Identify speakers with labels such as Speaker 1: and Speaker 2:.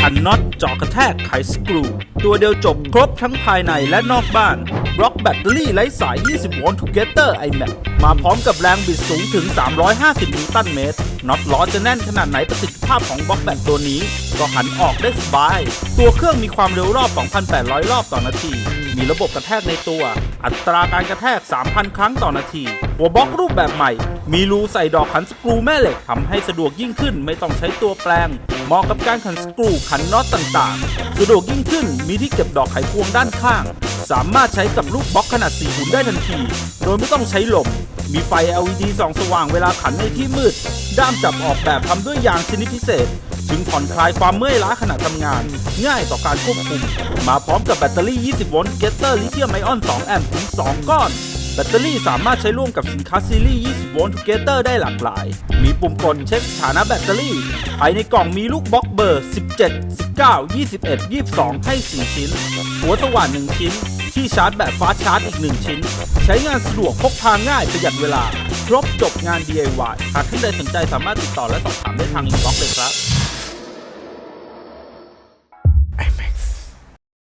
Speaker 1: ขันน็อตเจาะกระแทกไขสกรู ตัวเดียวจบครบทั้งภายในและนอกบ้าน บล็อกแบตเตอรี่ไร้สาย 20 โวลต์ Together iMac มาพร้อมกับแรงบิดสูงถึง 350 นิวตันเมตร น็อตล้อจะแน่นขนาดไหนประสิทธิภาพของบล็อกแบตตัวนี้ ก็หันออกได้สบาย ตัวเครื่องมีความเร็วรอบ 2,800 รอบต่อนาที มีระบบกระแทกในตัว อัตราการกระแทก 3,000 ครั้งต่อนาที หัวบล็อกรูปแบบใหม่ มีรูใส่ดอกขันสกรูแม่เหล็กทำให้สะดวกยิ่งขึ้นไม่ต้องใช้ตัวแปลง เหมาะกับการขันสกรูขันน็อตต่างๆ สะดวกยิ่งขึ้นมีที่เก็บดอกไขควงด้านข้าง สามารถใช้กับลูกบล็อกขนาด4หุ่นได้ทันที โดยไม่ต้องใช้ลม มีไฟ LED ส่องสว่างเวลาขันในที่มืด ด้ามจับออกแบบทำด้วยยางชนิดพิเศษ จึงผ่อนคลายความเมื่อยล้าขณะทำงาน ง่ายต่อการควบคุม มาพร้อมกับแบตเตอรี่ 20 โวลต์เกตเตอร์ลิเธียมไอออน 2 แอมป์ถึง 2 ก้อน แบตเตอรี่สามารถใช้ร่วมกับสินค้าซีรีส์ 20 โวลต์เกเตอร์ได้หลากหลาย มีปุ่มกดเช็คสถานะแบตเตอรี่ ภายในกล่องมีลูกบล็อกเบอร์ 17 19 21 22 ให้ 4 ชิ้น หัวสว่าน 1 ชิ้น ที่ชาร์จแบบฟาสชาร์จอีก 1 ชิ้น ใช้งานสะดวกพกพาง่ายประหยัดเวลา ครบจบงาน DIY หากท่านใดสนใจสามารถติดต่อและสอบถามได้ทางอินบ็อกซ์เลยครับ